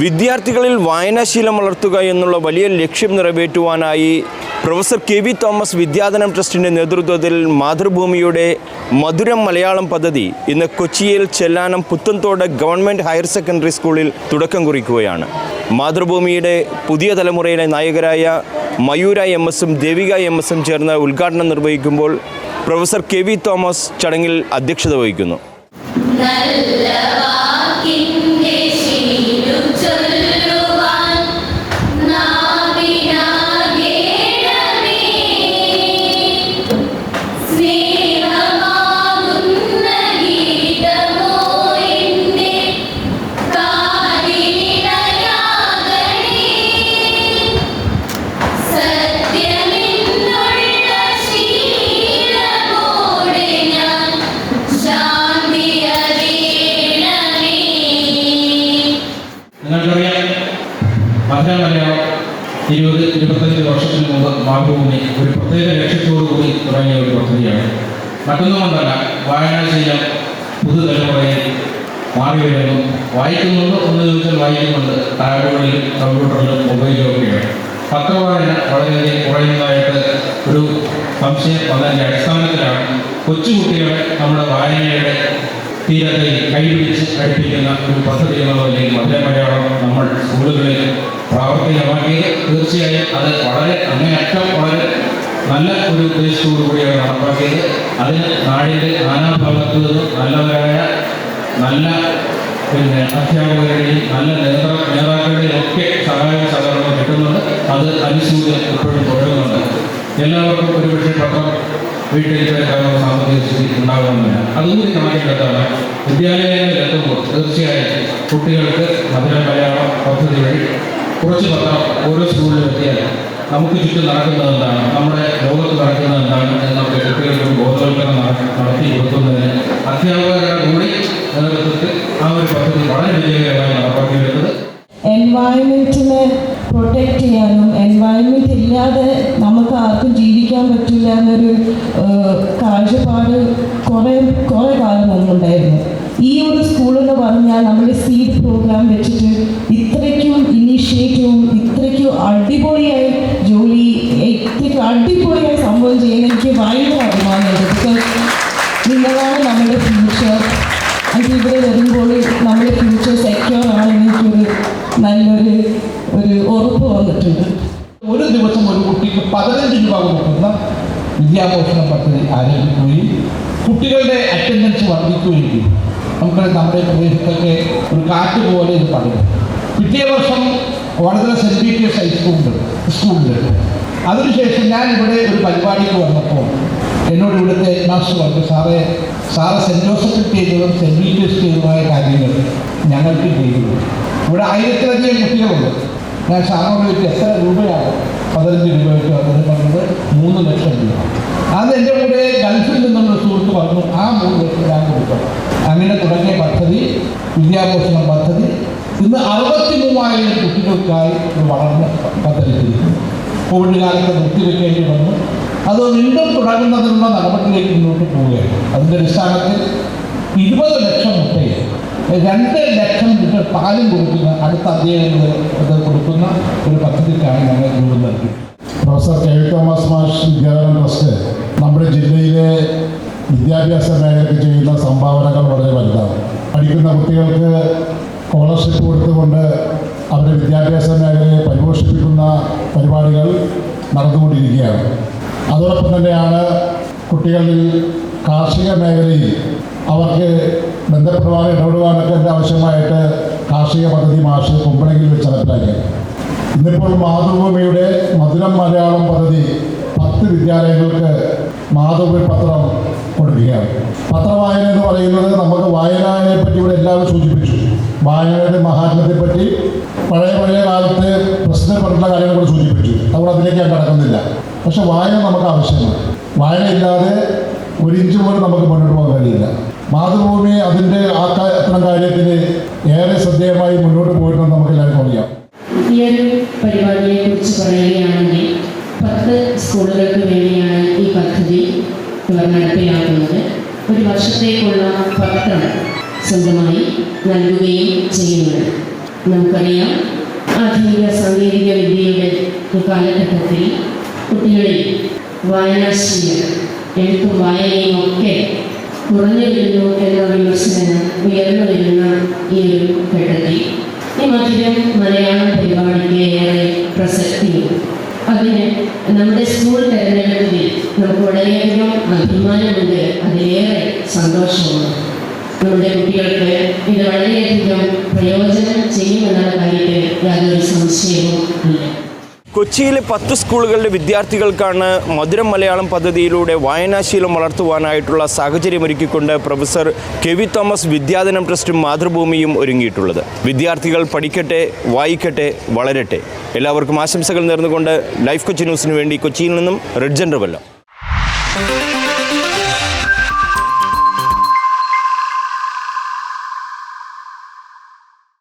വിദ്യാർത്ഥികളിൽ വായനാശീലം വളർത്തുക എന്നുള്ള വലിയ ലക്ഷ്യം നിറവേറ്റുവാനായി professor K V Thomas Vidyadhanam ട്രസ്റ്റിന്റെ നേതൃത്വത്തിൽ മാതൃഭൂമിയുടെ മധുരം മലയാളം പദ്ധതി ഇന്ന് കൊച്ചിയിൽ Chellanam Puthenthodu government higher secondary സ്കൂളിൽ തുടക്കം കുറിക്കുകയാണ്. മാതൃഭൂമിയുടെ പുതിയ തലമുറയിലെ നായകരായ മയൂര എം എസും ദേവിക എം എസും ചേർന്ന് ഉദ്ഘാടനം നിർവഹിക്കുമ്പോൾ പ്രൊഫസർ കെ വി തോമസ് ചടങ്ങിൽ അധ്യക്ഷത വഹിക്കുന്നു. മലയാളം ഇരുപത് ഇരുപത്തഞ്ച് വർഷത്തിന് മുമ്പ് മാതൃഭൂമി ഒരു പ്രത്യേക ലക്ഷ്യത്തോടുകൂടി തുടങ്ങിയ ഒരു പദ്ധതിയാണ്. മറ്റൊന്നും കൊണ്ടല്ല വായനാശീലം പുതുതലമുറയിൽ മാറി വരുന്നു വായിക്കുന്നുണ്ടോ എന്ന് ചോദിച്ചാൽ വായിക്കുന്നുണ്ട്. ടാബുകളിലും കമ്പ്യൂട്ടറിലും മൊബൈലിലും ഒക്കെയാണ് പത്രവായന വളരെയധികം കുറയുന്നതായിട്ട് ഒരു സംശയം വന്നതിന്റെ അടിസ്ഥാനത്തിലാണ്. കൊച്ചുകുട്ടികളെ നമ്മുടെ വായനയുടെ തീരത്തെ കൈപിടിച്ച് അടുപ്പിക്കുന്ന ഒരു പദ്ധതി എന്നുള്ള നിലയിൽ മലയാളം നമ്മൾ സ്കൂളുകളിൽ പ്രാവർത്തികമാക്കിയത് തീർച്ചയായും അത് വളരെ അങ്ങേയറ്റം വളരെ നല്ല ഒരു ഉദ്ദേശത്തോടുകൂടിയാണ് നടപ്പാക്കിയത്. അതിന് നാടിന്റെ നാനാഭാഗത്തു നിന്നും നല്ലവരായ നല്ല പിന്നെ അധ്യാപകരുടെയും നല്ല നേതൃ നേതാക്കളുടെയും ഒക്കെ സഹായ സഹകരണം കിട്ടുന്നുണ്ട്. അത് അനുസൂചന ഇപ്പോഴും തുടരുന്നുണ്ട്. എല്ലാവർക്കും ഒരുപക്ഷെ പത്രം വീട്ടിൽ കിടക്കാനുള്ള സാമ്പത്തിക സ്ഥിതി ഉണ്ടാകണമെന്നില്ല അതുകൂടി കണക്കിലെത്താണ് വിദ്യാലയങ്ങളിലെത്തുമ്പോൾ തീർച്ചയായും കുട്ടികൾക്ക് മധുര മലയാളം പദ്ധതി വഴി കുറച്ച് പത്രം ഓരോ സ്കൂളിലും എത്തിയാൽ നമുക്ക് ചുറ്റും നടക്കുന്നത് എന്താണ്? നമ്മുടെ ലോകത്ത് നടക്കുന്നത് എന്താണ്? എന്നൊക്കെ കുട്ടികൾക്ക് ഒരു ബോധവൽക്കരണം നട- നടത്തി കൊടുക്കുന്നതിന് അധ്യാപകരുടെ കൂടി നേതൃത്വത്തിൽ ആ ഒരു പദ്ധതി വളരെ വിജയകരമായി നടപ്പാക്കിയെടുത്തത്. എൻവയൺമെന്റിനെ പ്രൊട്ടക്റ്റ് ചെയ്യാനും എൻവയൺമെന്റ് ഇല്ലാതെ നമുക്ക് ആർക്കും ജീവിക്കാൻ പറ്റില്ല എന്നൊരു കാഴ്ചപ്പാട് കുറേ കുറേ കാലം മുമ്പുണ്ടായിരുന്നു. ഈ ഒരു സ്കൂൾ എന്ന് പറഞ്ഞാൽ നമ്മുടെ സീഡ് പ്രോഗ്രാം വെച്ചിട്ട് ഇത്രയ്ക്കും ഇനീഷ്യേറ്റീവും ഇത്രയ്ക്കും അടിപൊളിയായി ജോലി ഇത്രയ്ക്കും അടിപൊളിയായി സംഭവം ചെയ്യാൻ എനിക്ക് ഭയങ്കര അഭിമാനമുണ്ട് നിങ്ങളാണ് നമ്മുടെ ഫ്യൂച്ചർ അത് ഇവിടെ വരുമ്പോൾ നമ്മുടെ ഫ്യൂച്ചർ സെക്യൂർ ആണെന്ന് എനിക്കൊരു നല്ലൊരു ഒരു ഉറപ്പ് വന്നിട്ടുണ്ട്. ഒരു ദിവസം ഒരു കുട്ടിക്ക് പതിനഞ്ച് രൂപ കൊടുക്കുന്ന വിദ്യാഭ്യാസ പദ്ധതി ആരംഭിക്കുകയും കുട്ടികളുടെ അറ്റൻഡൻസ് വർദ്ധിക്കുകയും ചെയ്യും നമുക്ക് നമ്മുടെ പ്രദേശത്തൊക്കെ ഒരു കാറ്റ് പോലെ ഇത് പറയും പിറ്റേ വർഷം വളരെ സെന്റ് പീറ്റേഴ്സ് ഹൈസ്കൂളുണ്ട് സ്കൂളിൽ അതിനുശേഷം ഞാൻ ഇവിടെ ഒരു പരിപാടിക്ക് വന്നപ്പോൾ എന്നോട് ഇവിടുത്തെ ഹെഡ് മാസ്റ്റർ പറഞ്ഞു സാറേ സാറ് സെന്റ് ജോസഫ് ചെയ്തതും സെന്റ് പീറ്റേഴ്സ് ചെയ്തതുമായ കാര്യങ്ങൾ ഞങ്ങൾക്ക് ചെയ്തു ഇവിടെ ആയിരത്തിലധികം കുട്ടികളുണ്ട്. ഞാൻ സാറിനോട് ചോദിച്ചു എത്ര രൂപയാണ് പതിനഞ്ച് രൂപയ്ക്ക്? വെച്ച് അദ്ദേഹം പറഞ്ഞത് മൂന്ന് ലക്ഷം രൂപ. അത് എന്റെ കൂടെ ഗൾഫിൽ നിന്നുള്ള സുഹൃത്ത് പറഞ്ഞു ആ മൂന്ന് ലക്ഷം ഞാൻ കൊടുക്കണം. അങ്ങനെ തുടങ്ങിയ പദ്ധതി വിദ്യാഭ്യാസം പദ്ധതി. ഇന്ന് അറുപത്തി മൂവായിരം കുട്ടികൾക്കായി ഒരു വളർന്ന പദ്ധതിയിരിക്കുന്നു കോവിഡ് കാലത്ത് നിർത്തിവെക്കേണ്ടി വന്നു. അത് വീണ്ടും തുടങ്ങുന്നതിനുള്ള നടപടിയിലേക്ക് മുന്നോട്ട് പോവുകയാണ്. അതിന്റെ അടിസ്ഥാനത്തിൽ ഇരുപത് ലക്ഷം മുട്ടയിൽ രണ്ട് ലക്ഷം ലിറ്റർ പാലും കൊടുക്കുന്ന അടുത്ത അധ്യയനങ്ങൾ കൊടുക്കുന്ന ഒരു പദ്ധതിക്കാണ് ഞങ്ങൾ രൂപം നൽകി പ്രൊഫസർ കെ വി തോമസ് മാഷ് വിദ്യാഭ്യാസ ട്രസ്റ്റ് നമ്മുടെ ജില്ലയിലെ വിദ്യാഭ്യാസ മേഖലയ്ക്ക് ചെയ്യുന്ന സംഭാവനകൾ വളരെ വലുതാണ്. പഠിക്കുന്ന കുട്ടികൾക്ക് സ്കോളർഷിപ്പ് കൊടുത്തുകൊണ്ട് അവരുടെ വിദ്യാഭ്യാസ മേഖലയെ പരിപോഷിപ്പിക്കുന്ന പരിപാടികൾ നടന്നുകൊണ്ടിരിക്കുകയാണ്. അതോടൊപ്പം തന്നെയാണ് കുട്ടികളിൽ കാർഷിക മേഖലയിൽ അവർക്ക് ബന്ധപ്പെടുവാനും ഇടപെടുവാനൊക്കെ ആവശ്യമായിട്ട് കാർഷിക പദ്ധതി മാഷ് കുമ്പളയിൽ വെച്ച് നടപ്പിലാക്കിയത്. ഇന്നിപ്പോൾ മാതൃഭൂമിയുടെ മധുരം മലയാളം പദ്ധതി പത്ത് വിദ്യാലയങ്ങൾക്ക് മാതൃഭൂമി പത്രം കൊടുക്കുകയാണ് പത്രവായന എന്ന് പറയുന്നത് നമുക്ക് വായനയെ പറ്റി ഇവിടെ എല്ലാവരും സൂചിപ്പിച്ചു. വായനയുടെ മഹാത്മ്യത്തെ പറ്റി പഴയ പഴയ കാലത്ത് പ്രസിദ്ധപ്പെട്ടുള്ള കാര്യങ്ങൾ കൂടെ സൂചിപ്പിച്ചു. അതുകൊണ്ട് അതിലേക്ക് ഞാൻ കടക്കുന്നില്ല. പക്ഷെ വായന നമുക്ക് ആവശ്യമാണ്. വായന ഇല്ലാതെ ഒരു ഇഞ്ച് പോലും നമുക്ക് മുന്നോട്ട് പോകാൻ കഴിയില്ല. മാതൃഭൂമി അതിന്റെ ആ അത്തരം കാര്യത്തിന് ഏറെ ശ്രദ്ധേയമായി മുന്നോട്ട് പോയിട്ടുണ്ടെന്ന് നമുക്ക് എല്ലാവർക്കും അറിയാം. പരിപാടിയെ കുറിച്ച് പറയുകയാണെങ്കിൽ പത്ത് സ്കൂളുകൾക്ക് വേണ്ടിയാണ് ഈ പദ്ധതി. നടപ്പിലാക്കുന്നത് ഒരു വർഷത്തേക്കുള്ള പത്രം സ്വന്തമായി നൽകുകയും ചെയ്യുന്നത്. നമുക്കറിയാം ആധുനിക സാങ്കേതിക വിദ്യയുടെ കാലഘട്ടത്തിൽ കുട്ടികളിൽ വായനാശീലം എഴുത്തും വായനയും ഒക്കെ കുറഞ്ഞു വരുന്നു എന്ന വിമർശനം ഉയർന്നു വരുന്ന ഈ ഒരു ഘട്ടത്തിൽ. ഈ മധുരം മലയാളം പരിപാടിക്ക് ഏറെ പ്രസക്തിയും അതിന് നമ്മുടെ സ്കൂൾ തെരഞ്ഞെടുപ്പിൽ നമുക്ക് വളരെയധികം അഭിമാനമുണ്ട്. അതിലേറെ സന്തോഷമാണ് നമ്മുടെ കുട്ടികൾക്ക് ഇത് വളരെയധികം പ്രയോജനം ചെയ്യുമെന്നുള്ള കാര്യത്തിൽ യാതൊരു സംശയവും ഇല്ല. കൊച്ചിയിലെ പത്ത് സ്കൂളുകളിലെ വിദ്യാർത്ഥികൾക്കാണ് മധുരം മലയാളം പദ്ധതിയിലൂടെ വായനാശീലം വളർത്തുവാനായിട്ടുള്ള സാഹചര്യമൊരുക്കിക്കൊണ്ട് professor K V Thomas Vidyadhanam ട്രസ്റ്റും മാതൃഭൂമിയും ഒരുങ്ങിയിട്ടുള്ളത്. വിദ്യാർത്ഥികൾ പഠിക്കട്ടെ വായിക്കട്ടെ വളരട്ടെ. എല്ലാവർക്കും ആശംസകൾ നേർന്നുകൊണ്ട് ലൈഫ് കൊച്ചി ന്യൂസിന് വേണ്ടി കൊച്ചിയിൽ നിന്നും റെഡ് ജെൻഡർ